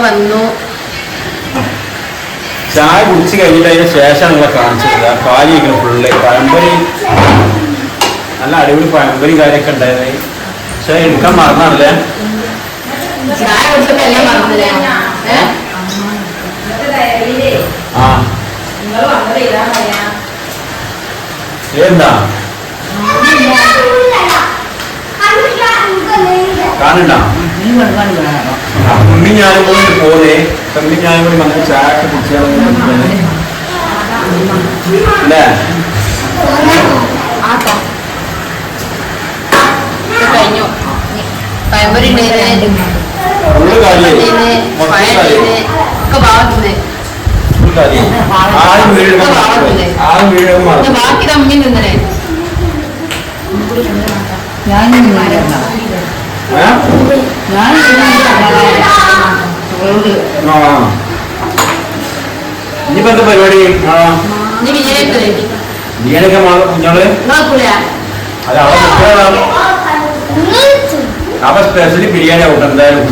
വന്നു. ചായ കുടിച്ച് കഴിഞ്ഞിട്ട് അതിന് ശേഷം നിങ്ങളെ കാണിച്ചത്. കാലി ഇങ്ങനെ ഫുള്ള് പഴംപൊരി. നല്ല അടിപൊളി പഴംപൊരി കാര്യമൊക്കെ ഉണ്ടായത് പക്ഷെ എടുക്കാൻ മറന്നാണല്ലേ? ആ. എന്താ കാണണ്ട ഉമ്മി ഞാനും കൂടി പോലെ തമ്മി ഞാനും കൂടി വന്നിട്ട് ചായ ഒക്കെ ഇത് കഴിഞ്ഞു പഴംപൊരി ഒക്കെ മറന്നു ബാക്കി തമ്മി നിന്നേ ഞാൻ. ഇനിയിപ്പോ എന്താ പരിപാടി? നീനൊക്കെ കുഞ്ഞോൾ അപ്പൊ സ്പെഷ്യലി ബിരിയാണി ആവട്ടെ എന്തായാലും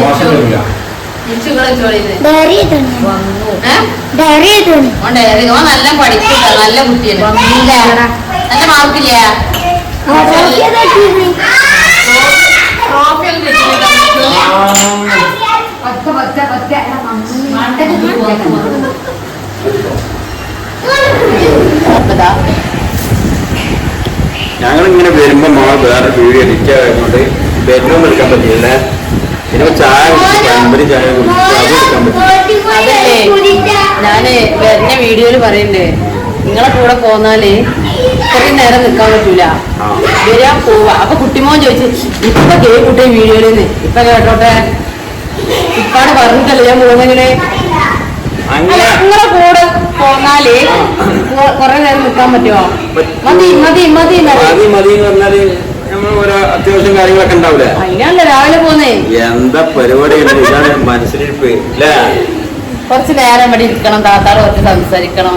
മോശം വരില്ല നല്ല പഠിക്കുന്ന നല്ല കുട്ടിയാണ്. നല്ല മാർക്കില്ല ഇങ്ങനെ വരുമ്പോ മോൾ വേറെ വീഡിയോ എഡിറ്റ് ആയതുകൊണ്ട് ബെഡ്റൂം എടുക്കാൻ പറ്റില്ല പിന്നെ ചായ പഴംപൊരി ചായ ഞാൻ വരുന്ന വീഡിയോയിൽ പറയണ്ടേ? നിങ്ങളെ കൂടെ പോന്നാൽ കുറേ നേരം നിൽക്കാൻ പറ്റൂല. വരാൻ പോവാ. അപ്പൊ കുട്ടിമോൻ ചോദിച്ചു ഇപ്പൊ കേട്ടെ വീഡിയോയിൽ നിന്ന് ഇപ്പൊ കേട്ടോട്ടെ? ഇപ്പാണ് പറഞ്ഞിട്ടല്ലേ ഞാൻ പോകുന്നെങ്ങനെ അങ്ങനെ. നിങ്ങളെ കൂടെ പോന്നാൽ കൊറേ നേരം നിൽക്കാൻ പറ്റുമോ മതി മതി മതി മതി പറഞ്ഞാൽ അത്യാവശ്യം കാര്യങ്ങളൊക്കെ ഉണ്ടാവില്ല അതിനാണല്ലോ രാവിലെ പോന്നേ. എന്താ പരിപാടി? മനസ്സിലിരിപ്പ്. അല്ലേ കുറച്ച് നേരം ഇവിടെ ഇരിക്കണം താത്താട് കുറച്ച് സംസാരിക്കണം.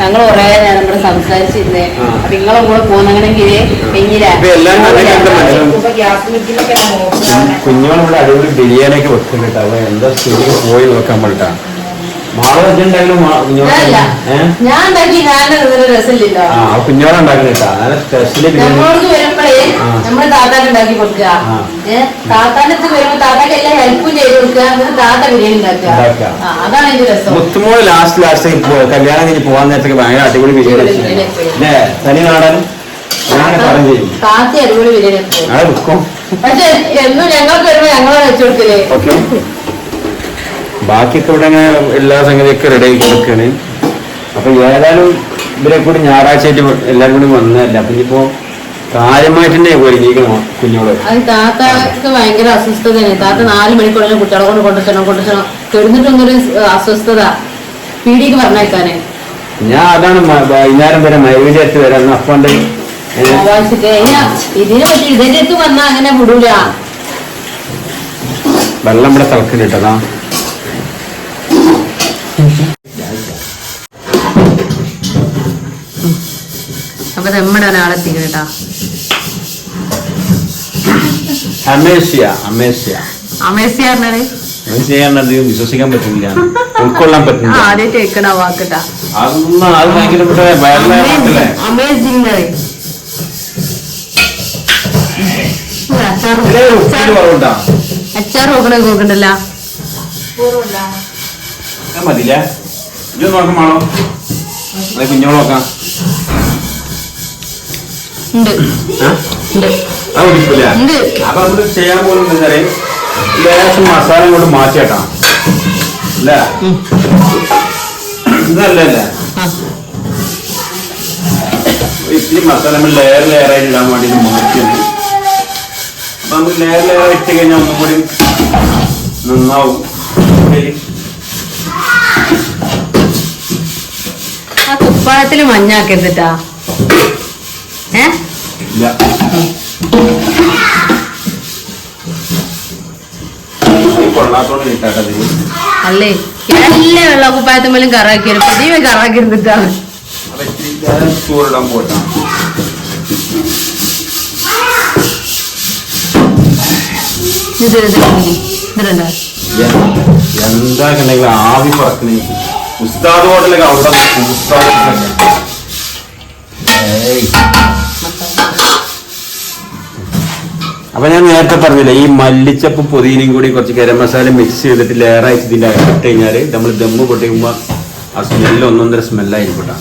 ഞങ്ങൾ കുറെ നേരം ഇവിടെ സംസാരിച്ചിരുന്നേ. അപ്പൊ നിങ്ങളെ കൂടെ പോകുന്നെങ്കിൽ. കുഞ്ഞോളിവിടെ അടിപൊളി ബിരിയാണി ഒക്കെ വെക്കുന്നുണ്ട്. അവ എന്താ പോയി നോക്കാൻ വേണ്ടിട്ടാ മാൾ വെച്ചിട്ടുണ്ടെങ്കിലും ഞാനല്ല ഞാൻ ഉണ്ടാക്കി ഞാൻ രസമില്ലല്ലോ. ആ കുഞ്ഞോള ഉണ്ടാക്കുന്നുണ്ടാ നല്ല സ്പെഷ്യൽ ബിരിയാണി നമ്മളോട് വരുമ്പോഴേ ആ. നമ്മൾ താത്താക്ക് ഉണ്ടാക്കി കൊടുക്കുക. താത്താന്റെ അടുത്ത് വരുമ്പോ താത്താക്ക് എല്ലാം ഹെൽപ്പും ചെയ്ത് കൊടുക്കുക. എന്നിട്ട് താത്ത ബിരിയാണി ഉണ്ടാക്കുക. ഉണ്ടാക്കുക. അതാണ് രസം. മുത്തുമോൾ ലാസ്റ്റ് ലാസ്റ്റ് കല്യാണം കഴിഞ്ഞ് പോകാൻ നേരത്തേക്ക് ഭയങ്കര അടിപൊളി ബിരിയാണി അല്ലേ? തനി നാടൻ? താത്തി അടിപൊളി ബിരിയാണി പക്ഷെ എന്നും ഞങ്ങൾക്ക് വരുമ്പോ ഞങ്ങളെ വെച്ചു കൊടുക്കില്ലേ ബാക്കിയൊക്കെ ഇവിടെ എല്ലാ സംഗതിയൊക്കെ റെഡി ആക്കി കൊടുക്കുകയാണ്. അപ്പൊ ഏതായാലും ഇവരെ കൂടി ഞായറാഴ്ച ആയിട്ട് എല്ലാവരും കൂടി വന്നതല്ല? അപ്പൊ ഇനിയിപ്പോ കാര്യമായിട്ട് തന്നെ ഒരുങ്ങിയിരിക്കണം കുഞ്ഞോൾ അത് താത്തക്ക് ഭയങ്കര അസ്വസ്ഥതയാണ്. താത്ത നാല് മണിക്കുള്ളിൽ കുട്ടികളെ കൊണ്ട് കൊണ്ടുവരണം കൊണ്ടുവരണം. കെടുന്നിട്ടൊന്നൊരു അസ്വസ്ഥത. പീടിക്ക് പറഞ്ഞേക്കാനേ. ഞാൻ അതാണ് വൈകുന്നേരം വരെ മൈവിലേക്ക് വരാം. അപ്പണ്ട് ഇതിനെ പറ്റി ഇതിന്റെ അടുത്ത് വന്നാ അങ്ങനെ വിടൂല. വെള്ളം ഇവിടെ തിളക്കുന്നുണ്ടതാ അപ്പൊ നമ്മുടെ ഒരാളെത്തിക്കണം കേട്ടാ അമേഷ്യ അമേഷ്യ അമേസി പറഞ്ഞാൽ ചെയ്യാൻ വിശ്വസിക്കാൻ പറ്റില്ല ഉൾക്കൊള്ളാൻ ആ പറ്റില്ല ആദ്യമായിട്ട് കേൾക്കണ വാക്കട്ടാ. അതൊന്നും അത് ഭയങ്കര അമേസിംഗ് കുറവുണ്ടാ അച്ചാർ നോക്കണേ നോക്കണ്ടല്ല അത് മതില്ലേ ഇത് വേണോ അത് കുഞ്ഞോൾ നോക്കാം. അത് കുടിക്കില്ല. അപ്പൊ ചെയ്യാൻ പോകുന്നത് എന്താ ലേശം മസാല കൊണ്ട് മാറ്റിയേക്കാം അല്ലേ? ഇതല്ലേ ഇത്തിരി മസാല നമ്മൾ ലെയർ ആയിട്ട് ഇടാൻ വേണ്ടി ഇത് മാറ്റിയത് അപ്പൊ നമ്മൾ ലെയർ ലെയർ ഇട്ട് കഴിഞ്ഞാൽ ഒന്നും കൂടി നന്നാവും. ആ കുപ്പായത്തിൽ മഞ്ഞാക്കരുതിട്ടാ ഏ അല്ലേ? എല്ലാ വെള്ള കുപ്പായത്തുമ്പോഴും കറാക്കിയാലും ചൂടിടാൻ പോട്ടാ. ഇത് ഇതിലുണ്ടോ എന്താക്കുണ്ടെങ്കിൽ ആവി പറക്കണേ? ഉസ്താദ് ഹോട്ടലൊക്കെ അവിടെ. അപ്പൊ ഞാൻ നേരത്തെ പറഞ്ഞില്ലേ ഈ മല്ലിച്ചപ്പ് പൊതിനയും കൂടി കുറച്ച് ഗരം മസാല മിക്സ് ചെയ്തിട്ട് ലെയറായിട്ട് ഇതിന്റെ ഇട്ട് കഴിഞ്ഞാൽ നമ്മൾ ദമ്മ് പൊട്ടിക്കുമ്പോ ആ സ്മെല്ല് ഒന്നൊന്നര സ്മെല്ലായിരിക്കും കേട്ടോ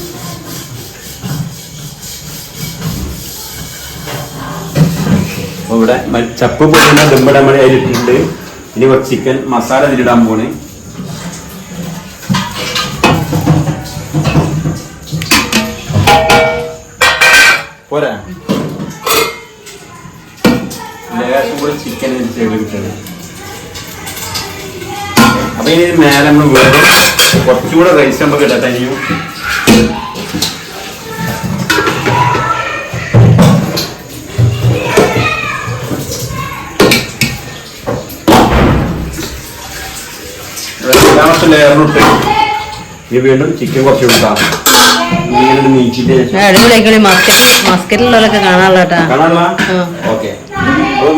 അപ്പൊ ഇവിടെ ചപ്പ് പൊടിയുന്ന ദമ്മിടാൻ വേണ്ടി അതിലിട്ടിട്ടുണ്ട്. ഇനി കുറച്ച് ചിക്കൻ മസാല ഇതിലിടാൻ പോണ്. മേലെ നമ്മൾ വേറെ കുറച്ചുകൂടെ റൈസ് നമുക്ക് ഇടാൻ കഴിയും രണ്ടാമത്തെ ലെയറിനിട്ട് ഇനി വീണ്ടും ചിക്കൻ കുറച്ച് കൊടുക്കാം. വീണ്ടും കാണാനുള്ള കാണാനുള്ള. ഓക്കെ.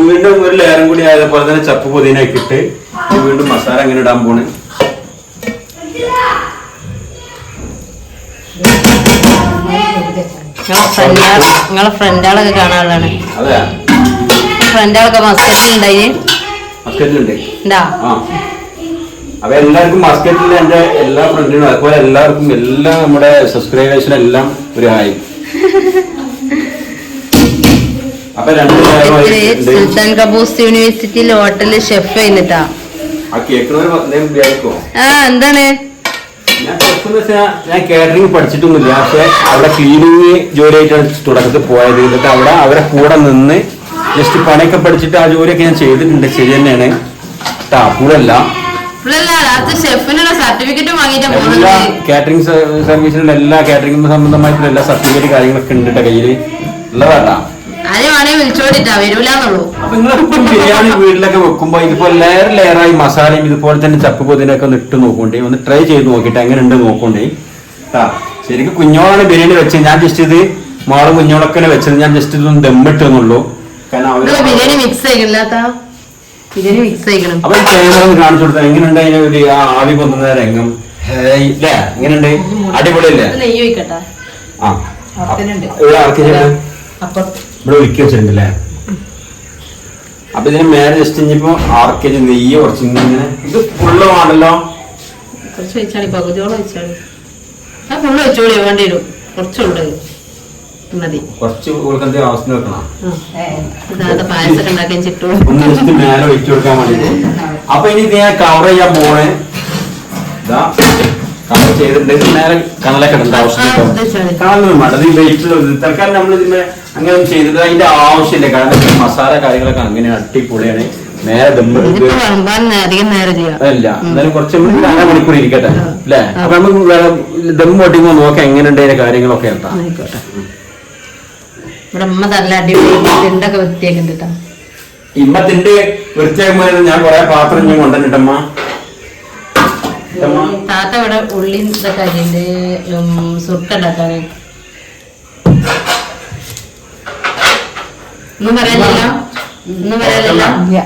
വീണ്ടും ഒരു ലെയറും കൂടി ആയതുപോലെ തന്നെ ചപ്പ് പൊതിനൊക്കെ ഇട്ട് വീണ്ടും മസാല അങ്ങനെ ഇടാൻ പോണ്. നിങ്ങളെ ഫ്രണ്ടാൾ നിങ്ങളെ ഫ്രണ്ടാളൊക്കെ കാണാനുള്ളതാണ് ഫ്രണ്ടാളൊക്കെ മാസ്കറ്റിലുണ്ടായി മസ്കറ്റിലുണ്ട്. ഉണ്ടാ അപ്പൊ എല്ലാവർക്കും മസ്കറ്റിൽ എന്റെ എല്ലാ ഫ്രണ്ടിനും അതുപോലെ എല്ലാവർക്കും എല്ലാ നമ്മുടെ സബ്സ്ക്രൈബേഴ്സിനും എല്ലാം ഒരു ഹായ് അപ്പൊ രണ്ട് സുൽത്താൻ കബൂസ് യൂണിവേഴ്സിറ്റിയിൽ ഹോട്ടലിൽ ഷെഫ് കഴിഞ്ഞിട്ടാ ആ എന്താണ്? ഞാൻ ചെറുപ്പം വെച്ചാൽ ഞാൻ കാറ്ററിംഗ് പഠിച്ചിട്ടൊന്നുമില്ല. പക്ഷെ അവിടെ ക്ലീനിങ് ജോലിയായിട്ടാണ് തുടക്കത്തിൽ പോയത്. എന്നിട്ട് അവിടെ അവരെ കൂടെ നിന്ന് ജസ്റ്റ് പണിയൊക്കെ പഠിച്ചിട്ട് ആ ജോലിയൊക്കെ ഞാൻ ചെയ്തിട്ടുണ്ട്. ശരി തന്നെയാണ്. സർട്ടിഫിക്കറ്റ് വാങ്ങിയിട്ട് എല്ലാ കാറ്ററിംഗ് സർവീസിലുള്ള എല്ലാ കാറ്ററിംഗ് സംബന്ധമായിട്ടുള്ള എല്ലാ സർട്ടിഫിക്കറ്റ് കാര്യങ്ങളൊക്കെ ഉണ്ട് കേട്ടോ കയ്യിൽ ഉള്ളതാട്ടാ വരൂലെന്നുള്ളൂ. അപ്പൊ ബിരിയാണി വീട്ടിലൊക്കെ വെക്കുമ്പോ ഇതുപോലെ ലെയർ ലെയറായി മസാലയും ഇതുപോലെ തന്നെ ചപ്പ് പൊതിനൊക്കെ ഒന്ന് ഇട്ട് നോക്കണ്ടേ? ഒന്ന് ട്രൈ ചെയ്ത് നോക്കിട്ട് എങ്ങനെ ഉണ്ട് നോക്കണ്ടേ? ആ ശരിക്കും കുഞ്ഞോളാണ് ബിരിയാണി വെച്ചത്. ഞാൻ ജസ്റ്റ് ഇത് മോൾ കുഞ്ഞോളൊക്കെ വെച്ചത്. ഞാൻ ജസ്റ്റ് ഇതൊന്ന് ദമ്മിട്ട് എന്നുള്ളൂ. കാരണം അവർ ബിരിയാണി മിക്സ് ബിരിയാണി മിക്സ് ആയിക്കണം അപ്പൊ ക്യാമറ ഒന്ന് കാണിച്ചു കൊടുത്താൽ എങ്ങനെയുണ്ട് അതിന് ഒരു ആ ആവി പൊന്നുന്ന രംഗം? ഹേയ്, ഇല്ലേ എങ്ങനെയുണ്ട്? അടിപൊളിയല്ലേ? നെയ്യ് ഒഴിക്കട്ടെ? ആ. ഇവിടെ അപ്പൊ ഇവിടെ ഒരുക്കി വെച്ചിട്ടുണ്ടല്ലേ? അപ്പൊ ഇതിന് മേലെ ജസ്റ്റ് ഇനിയിപ്പോ ആർക്കേജ് നെയ്യ് കുറച്ച് ഇങ്ങനെ ഇത് ഫുള്ള് വേണ്ടല്ലോ കുറച്ച് വെച്ചാളി പകുതിയോളം വെച്ചാളി ആ ഫുള്ള് വെച്ചോളി വേണ്ടി വരും. കുറച്ചുണ്ട്. മതി. കുറച്ച് കൊടുക്കുന്ന ആവശ്യത്തിന് വെക്കണം ഇതാത്ത പായസമൊക്കെ ഉണ്ടാക്കാൻ ചിട്ടു ഒന്ന് ജസ്റ്റ് മേലെ ഒഴിച്ചു കൊടുക്കാൻ വേണ്ടി അപ്പൊ ഇനി ഇത് ഞാൻ കവർ ചെയ്യാൻ പോണേ. ഇതാ കവർ ചെയ്തിട്ടുണ്ട്. മേലെ കണലൊക്കെ ഇടേണ്ട കണലൊന്നും വേണ്ട. ഇത് വെയിറ്റ് തൽക്കാലം നമ്മൾ ഇതിന്റെ അങ്ങനെ ചെയ്തത് ചെയ്തിട്ട് അതിന്റെ ആവശ്യമില്ല. കാരണം മസാല കാര്യങ്ങളൊക്കെ അങ്ങനെ അടിപൊളിയാണ്. നേരെ ദമ്മ് അധികം നേരം അല്ല എന്നാലും കുറച്ച് അര മണിക്കൂർ ഇരിക്കട്ടെ. അല്ലേ? അപ്പൊ നമുക്ക് വേറെ ദം പൊട്ടിക്കുമ്പോ നോക്കാം എങ്ങനെയുണ്ട് അതിന്റെ കാര്യങ്ങളൊക്കെ എന്താ ഇവിടെ അമ്മ നല്ല അടിപൊളി തിണ്ടൊക്കെ വൃത്തിയാക്കുന്നുണ്ട് കേട്ടോ. ഇമ്മത്തിന്റെ വൃത്തിയാക്കുമ്പോ ഞാൻ കൊറേ പാത്രം ഞാൻ കൊണ്ടുവന്നിട്ടമ്മ താത്ത ഇവിടെ ഉള്ളി ഇതൊക്കെ അരിയുണ്ട് ഒന്നും പറയാനില്ല പറയാനില്ല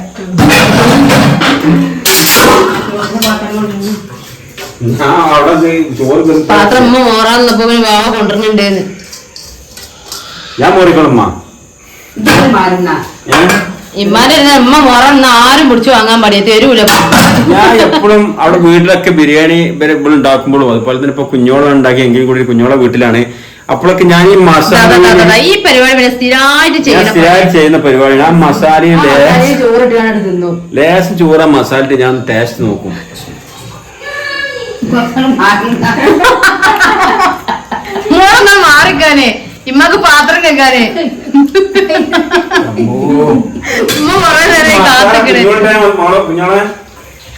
പാത്രം അമ്മ മോറാൻ പിന്നെ വാവ കൊണ്ടുവരുന്നുണ്ടേന്ന് ഞാൻ ഇമ്മാന്റെ അമ്മ മോറന്ന് ആരും പിടിച്ചു വാങ്ങാൻ പാടിയ തരൂല ഞാൻ എപ്പോഴും അവിടെ വീട്ടിലൊക്കെ ബിരിയാണി ഇവരെ ഉണ്ടാക്കുമ്പോഴും അതുപോലെ തന്നെ ഇപ്പൊ കുഞ്ഞോളം ഉണ്ടാക്കി എങ്കിലും കൂടി കുഞ്ഞോളെ വീട്ടിലാണ്. അപ്പോഴൊക്കെ ഞാൻ ഈ മസാല ഈ പരിപാടി പിന്നെ സ്ഥിരമായിട്ട് ചെയ്യണം. ചെയ്യുന്ന പരിപാടിയാണ്. ആ മസാലയും ലേശം ചോറ മസാല ഞാൻ ടേസ്റ്റ് നോക്കും. മോറൊന്നാ മാറിക്കാനേ. ഇമ്മക്ക് പാത്രം കേൾക്കാനെ. ഉമ്മ കൊറേ നേരം കാത്തിക്കണേ?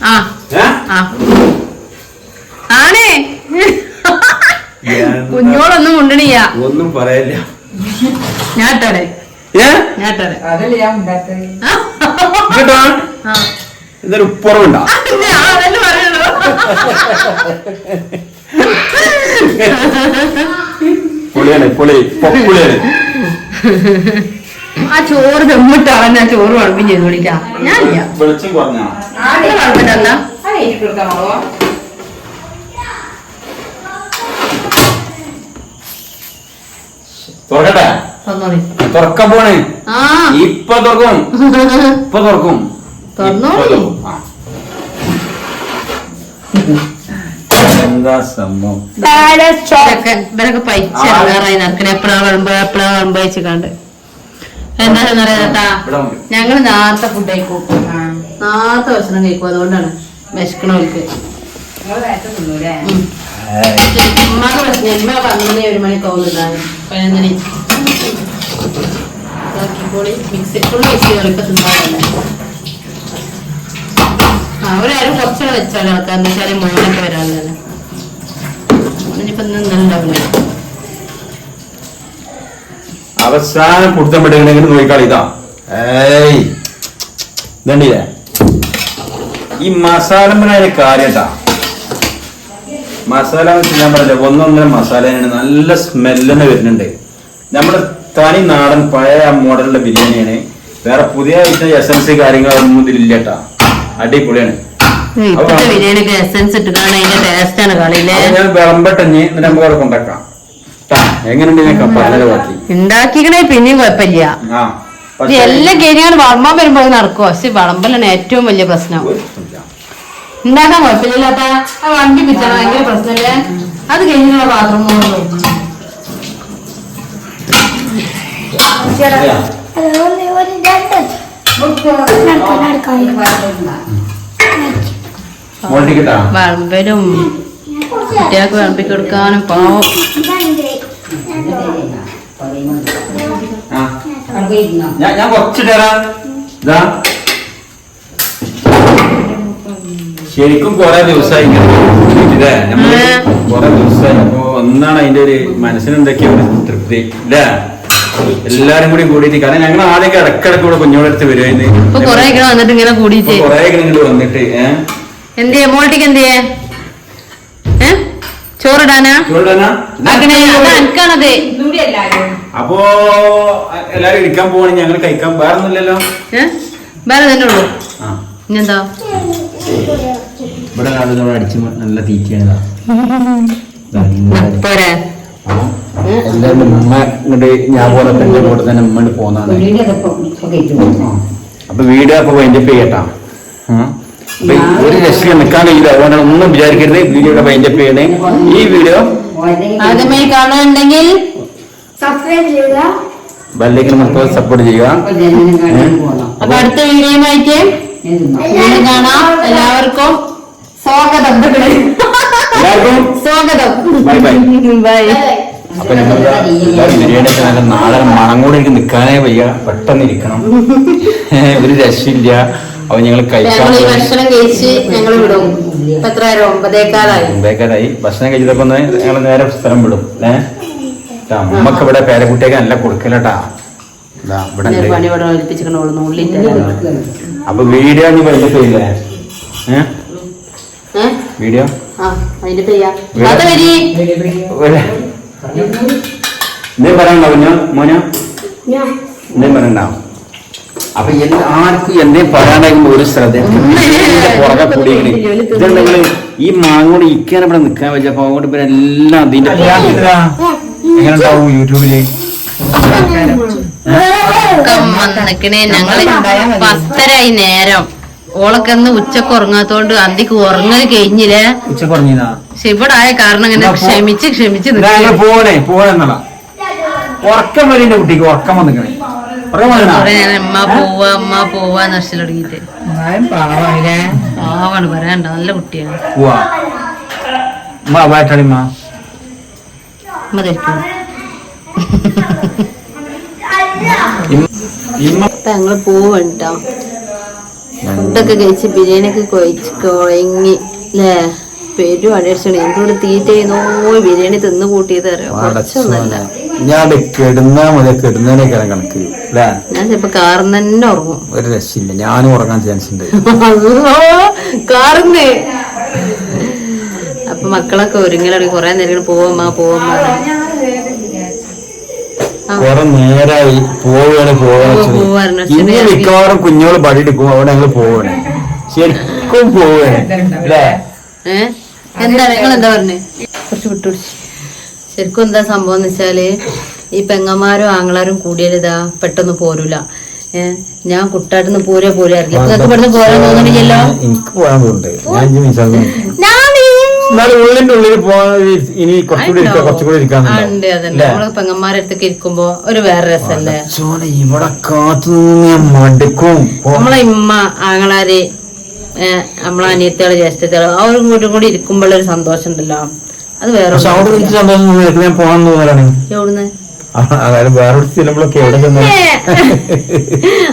ആ. ആണേ. കുഞ്ഞോളൊന്നും കൊണ്ടണിയ ഒന്നും പറയല്ല. ഞാൻ ഇട്ടോടെ ഞാൻ ഞാൻ കേട്ടോ ഇതൊരു ഞാൻ പറയുള്ളൂ. പൊളിയാണ് പൊളി പൊളിയാണ്. ആ ചോറ് ദമ്മിട്ടാണ് ആ ചോറ് കുഴപ്പം ചെയ്ത് വിളിക്കാം ഞാനില്ല. വെളിച്ചം കുറഞ്ഞാ ആദ്യം കുഴപ്പമില്ല തുറക്കട്ടെ? തുറക്ക തുറക്കാൻ പോണേ ആ. ഇപ്പൊ തുറക്കും. ഇപ്പൊ തുറക്കും. എന്താ സംഭവം? ഇവരൊക്കെ ഇവരൊക്കെ പൈച്ച ഇറങ്ങാറായി നടക്കണേ. എപ്പോഴാ വിളമ്പ് എപ്പോഴാ വിളമ്പ് വെച്ചിക്കാണ്ട്. എന്താണെന്ന് അറിയാത്താ ഇവിടെ വന്നു. ഞങ്ങൾ നേരത്തെ ഫുഡ് കഴിക്കും. നേരത്തെ ഭക്ഷണം കഴിക്കും. അതുകൊണ്ടാണ് വിശക്കണവർക്ക്. തിന്നാറല്ലേ അവരാരും കുറച്ചാണ് വെച്ചാലും ആൾക്കാർ എന്താ വെച്ചാൽ മോനൊക്കെ ഇന്നലെ അവസാനം കുടുത്തം പെടുകണെങ്കിൽ നോക്കിക്കാളി ഇതാ. ഏയ്. ഇതണ്ടില്ലേ ഈ മസാല കാര്യട്ടാ മസാല എന്ന് വെച്ചാൽ ഞാൻ പറഞ്ഞ ഒന്നൊന്നര മസാലയാണ് നല്ല സ്മെല്ല് തന്നെ വരുന്നുണ്ട്. നമ്മുടെ തനി നാടൻ പഴയ മോഡലിന്റെ ബിരിയാണിയാണ് വേറെ പുതിയ ഐറ്റം എസൻസ് കാര്യങ്ങളൊന്നും ഇതിലില്ല കേട്ടാ അടിപൊളിയാണ്. ഇപ്പത്തെ ബിരിയാണിക്ക് എസൻസ് ഇട്ടിട്ടാണ് അതിന്റെ ടേസ്റ്റ് ആണ് കളിയിലെ ഞാൻ വിളമ്പട്ടഞ്ഞ് എന്നിട്ട് നമുക്ക് അവിടെ കൊണ്ടാക്കാം ട്ടാ, എങ്ങനെയുണ്ട് ഞാൻ കപ്പാലയുടെ ബാക്കി? ഉണ്ടാക്കിക്കണേ പിന്നെയും കുഴപ്പമില്ല. എല്ലാം വളമ്പാൻ വരുമ്പോൾ നടക്കുവോ? നടക്കും പക്ഷെ വളമ്പലാണ് ഏറ്റവും വലിയ പ്രശ്നം. ഉണ്ടാക്കാൻ കുഴപ്പമില്ല അപ്പൊ ആ വണ്ടി പിച്ചാണ് ഭയങ്കര പ്രശ്നമല്ലേ? അത് കഴിഞ്ഞുള്ള പാത്രം? വളമ്പലും കുട്ടികൾക്ക് വിളമ്പി കൊടുക്കാനും പാവം. ഞാൻ ഞാൻ കുറച്ച് തരാം ഇതാ ശരിക്കും കൊറേ ദിവസമായി ഉം. കൊറേ ദിവസമായി അപ്പൊ ഒന്നാണ് അതിന്റെ ഒരു മനസ്സിന് എന്തൊക്കെയോ ഒരു തൃപ്തി അല്ലേ എല്ലാരും കൂടി കൂടിയിട്ട് കാരണം ഞങ്ങൾ ആദ്യമൊക്കെ ഇടക്കിടക്ക് കൂടെ കുഞ്ഞോടടുത്ത് വരുമായിരുന്നു ഇപ്പൊ കൊറേ ഇങ്ങനെ വന്നിട്ട് ഇങ്ങനെ കൂടിയിട്ട്. കൊറേ ഇങ്ങോട്ട് വന്നിട്ട് ഏഹ് എന്ത് മോൾട്ടിക്ക് എന്ത് ചോറിടാനാ? ചോറിടാനാ? എനിക്കാണത്. അപ്പോ എല്ലാരും ഇരിക്കാൻ പോവാണ്. ഞങ്ങൾ കഴിക്കാൻ വേറെ ഒന്നുമില്ലല്ലോ വേറെ തന്നെ ഉള്ളു. ആ. ഇനിയെന്താ ഇവിടെ ആളുകൾ അടിച്ച് നല്ല തീറ്റയാണ് എല്ലാവരും ഉമ്മ ഇങ്ങോട്ട് ഞാൻ പോലെ തന്നെ കൂടെ തന്നെ ഉമ്മണ്ട് പോന്നാണ് അപ്പൊ വീട് അപ്പൊ വൈൻഡപ്പ് ചെയ്യട്ടാ ഒരു രക്ഷയും നിൽക്കാൻ കഴിയില്ല അതുകൊണ്ട് ഒന്നും വിചാരിക്കരുത്. വീഡിയോയുടെ വൈൻഡപ്പ് ചെയ്യണേ ഈ വീഡിയോ ആദ്യമായി കാണുന്നുണ്ടെങ്കിൽ സബ്സ്ക്രൈബ് ചെയ്യുക. ബെല്ലേക്ക് നമുക്ക് സപ്പോർട്ട് ചെയ്യുക. അപ്പൊ അടുത്ത വീഡിയോ ആയിട്ട് കാണാം. എല്ലാവർക്കും സ്വാഗതം. സ്വാഗതം. Bye bye. ബൈ അപ്പൊ എല്ലാവരും ബിരിയാണി നല്ല നാടൻ മണം കൂടെ എനിക്ക് നിൽക്കാനേ വയ്യ. പെട്ടെന്ന് ഇരിക്കണം. ഒരു രക്ഷയില്ല. അപ്പൊ ഞങ്ങൾ ഒമ്പതേക്കാലായി ഭക്ഷണം കഴിച്ചപ്പോ ഒന്ന് ഞങ്ങൾ നേരെ സ്ഥലം വിടും. ഏ? അമ്മയ്ക്ക് ഇവിടെ പേരക്കുട്ടിയൊക്കെ നല്ല കൊടുക്കലട്ടാ. ഇവിടെ അപ്പൊ വീഡിയോ നീ വൈകിട്ടില്ലേ ഏഹ് വീഡിയോ എന്തേ പറയണ്ടോ കുഞ്ഞോ മോനോ. എന്തേ പറയണ്ട. അപ്പൊ എന്ത് ആർക്കും എന്തേ പറയാണ്ടാകുമ്പോ ഒരു ശ്രദ്ധ ഇതിന്റെ പുറകെ കൂടിയാണ് ഇതുണ്ടെങ്കിൽ ഈ മാങ്ങോട് ഇക്കാൻ ഇവിടെ നിക്കാൻ വെച്ചപ്പോ അങ്ങോട്ട് ഇവരെ എല്ലാം അതിന്റെ എങ്ങനെ ഉണ്ടാവും യൂട്യൂബിൽ? ഞങ്ങൾ പത്തരായി നേരം. ഓളൊക്കെ അന്ന് ഉച്ചയ്ക്ക് ഉറങ്ങാത്തോണ്ട് അന്തിക്ക് ഉറങ്ങൽ കഴിഞ്ഞില്ലേ? ഉച്ച പറഞ്ഞാ പക്ഷെ ഇവിടെ ആയ കാരണം ഇങ്ങനെ ക്ഷമിച്ച് ക്ഷമിച്ച് പോണേ ഉറക്കം കുട്ടിക്ക് ഉറക്കം വന്നിക്കണേ. അമ്മ പോവാ അമ്മ പോവാ നഷ്ടം തുടങ്ങിയിട്ട്. പാവാണ് പറയണ്ട നല്ല കുട്ടിയാണ്. ഞങ്ങൾ പോവട്ടോ ഫുഡൊക്കെ കഴിച്ച് ബിരിയാണി ഒക്കെ കൊഴിച്ച് കുഴങ്ങി. അല്ലേ പേരും അടിയടിച്ചാണ് എന്തുകൊണ്ട് തീറ്റ ചെയ്യുന്നോ ബിരിയാണി തിന്നു കൂട്ടിയത് കുറച്ചൊന്നല്ല. ഞാൻ കെടുന്നാ കണക്ക്. ഞാൻ ചിലപ്പോ കാറിന്ന് തന്നെ ഉറങ്ങും. ഒരു രക്ഷയില്ല. ഞാനും ഉറങ്ങാൻ ചാൻസ് ഉണ്ട് കാറിന്ന്. അപ്പൊ മക്കളൊക്കെ ഒരുങ്ങലടി കൊറേ നേരം പോവമ്മ പോവമ്മ കുറെ നേരായി പോവുകയാണ് പോവാണ്. മിക്കവാറും കുഞ്ഞുങ്ങൾ പടി എടുക്കും അവിടെ ഞങ്ങൾ പോവാണ് ശരിക്കും പോവാണ് അല്ലേ? ഏ? എന്താ നിങ്ങൾ എന്താ പറഞ്ഞേ? കുറച്ച് വിട്ടുപിടിച്ച് ശരിക്കും എന്താ സംഭവം എന്ന് വെച്ചാൽ ഈ പെങ്ങന്മാരും ആങ്ങളാരും കൂടിയാലിതാ പെട്ടെന്ന് പോരൂല. ഏഹ് ഞാൻ കുട്ടാട്ടിന്ന് പോരാ പോരാ നിങ്ങൾക്ക് ഇവിടുന്ന് പോരാൻ തോന്നുന്നില്ലല്ലോ എനിക്ക് പോകാൻ തോന്നുന്നുണ്ട്. ഞാൻ എന്നാലും ഉള്ളിന്റെ ഉള്ളിൽ പോകാൻ ഇനി കുറച്ചുകൂടി ഇരിക്കാം കുറച്ചുകൂടി ഇരിക്കാൻ ഉണ്ട് അതന്നെ നമ്മൾ പെങ്ങന്മാരെ ഇരിക്കുമ്പോ ഒരു വേറെ രസല്ലേ? ഇവിടെ കാത്തു മടുക്കും. നമ്മളെ ഇമ്മ ആങ്ങളാര് നമ്മളെ അനിയത്തികൾ ജ്യേഷ്ഠത്തികൾ അവരും കൂട്ടും കൂടി ഇരിക്കുമ്പോഴൊരു സന്തോഷം ഉണ്ടല്ലോ അത് വേറെ പക്ഷെ സന്തോഷം തോന്നുന്നു. എനിക്ക് ഞാൻ പോകാൻ തോന്നലാണ്. എവിടുന്ന്? അതായത് വേറെ ചെല്ലുമ്പോഴൊക്കെ എവിടെ ചെന്നു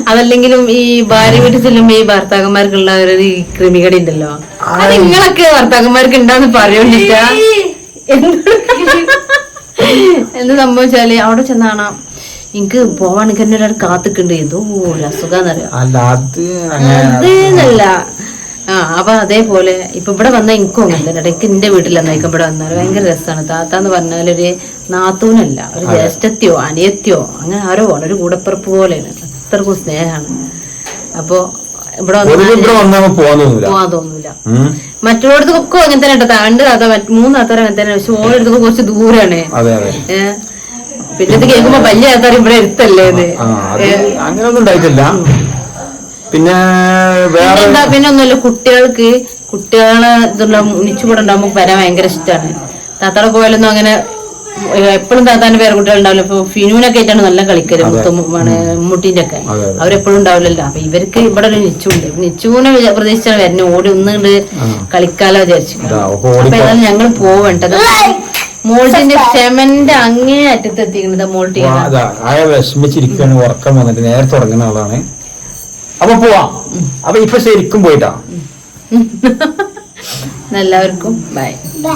അതല്ലെങ്കിലും ഈ ഭാര്യ വീട്ടിൽ ചെല്ലുമ്പോ ഈ ഭർത്താക്കന്മാർക്കുള്ള ഒരു ക്രിമികടി ഉണ്ടല്ലോ. അത് നിങ്ങളൊക്കെ ഭർത്താക്കന്മാർക്ക് ഉണ്ടാന്ന് പറയുന്നില്ല. എന്ത്? സംഭവിച്ചാൽ അവിടെ ചെന്നാണാ എനിക്ക് പോവാൻ എനിക്ക് എന്നെ ഒരാൾ കാത്തിക്കുണ്ട്. എന്തോ ഒരു അസുഖം അല്ല അത് അങ്ങനെ അതേന്നല്ല. ആ അപ്പൊ അതേപോലെ ഇപ്പൊ ഇവിടെ വന്ന എനിക്കും അങ്ങനെ തന്നെ. എനിക്ക് എന്റെ വീട്ടിൽ എന്നായിക്കും ഇവിടെ വന്നാൽ ഭയങ്കര രസമാണ് താത്ത എന്ന് പറഞ്ഞാൽ ഒരു നാത്തൂനല്ല ഒരു ജ്യേഷ്ഠത്യോ അനിയത്യോ അങ്ങനെ ആരോ ആണ്. ഒരു കൂടപ്പിറപ്പ് പോലെയാണ്. അത്രക്കും സ്നേഹമാണ്. അപ്പൊ ഇവിടെ പോവാൻ തോന്നൂല. അങ്ങനെ തന്നെ കേട്ടോ. രണ്ട് താത്ത മൂന്ന് കഥ അങ്ങനെ തന്നെ. പക്ഷെ ഓരോടത്തൊക്കെ കുറച്ച് ദൂരാണ്. പിന്നെ ഇത് കേൾക്കുമ്പോ വലിയ ആൾക്കാർ ഇവിടെ എടുത്തല്ലേ ഇത്? അങ്ങനെയൊന്നും ഉണ്ടായിട്ടില്ല. പിന്നെ വേറെ എന്താ പിന്നെ ഒന്നുമില്ല കുട്ടികൾക്ക് കുട്ടികളെ ഇതുള്ള കൂടെ ഉണ്ടാകുമ്പോ വരാൻ ഭയങ്കര ഇഷ്ടമാണ് താത്താടെ പോയാലൊന്നും അങ്ങനെ എപ്പോഴും താത്താന്റെ വേറെ കുട്ടികൾ ഉണ്ടാവില്ല ഇപ്പൊ ഫിനുവിനൊക്കെ ആയിട്ടാണ് നല്ല കളിക്കൽ മുത്തമ്മാണ് മുട്ടീന്റെ ഒക്കെ. അവരെപ്പോഴും ഉണ്ടാവില്ലല്ലോ. അപ്പൊ ഇവർക്ക് ഇവിടെ ഒരു നിച്ചുണ്ട്. നിച്ചുവിനെ പ്രതീക്ഷിച്ചാണ് വരുന്നത് ഓടി ഒന്നുകൊണ്ട് കളിക്കാലോ വിചാരിച്ചു. അപ്പൊ ഏതായാലും ഞങ്ങൾ പോവണ്ടത് മോൾട്ടിന്റെ ക്ഷമന്റെ അങ്ങേ അറ്റത്ത് എത്തിക്കുന്നത് മോൾട്ടി വിഷമിച്ചിരിക്കുകയാണ് ഉറക്കം വന്നിട്ട്. നേരത്തെ തുടങ്ങുന്ന ആളാണ്. അപ്പൊ പോവാം. അപ്പൊ ഇപ്പൊ ശരിക്കും പോയിട്ടാ. എല്ലാവർക്കും ബൈ. ബൈ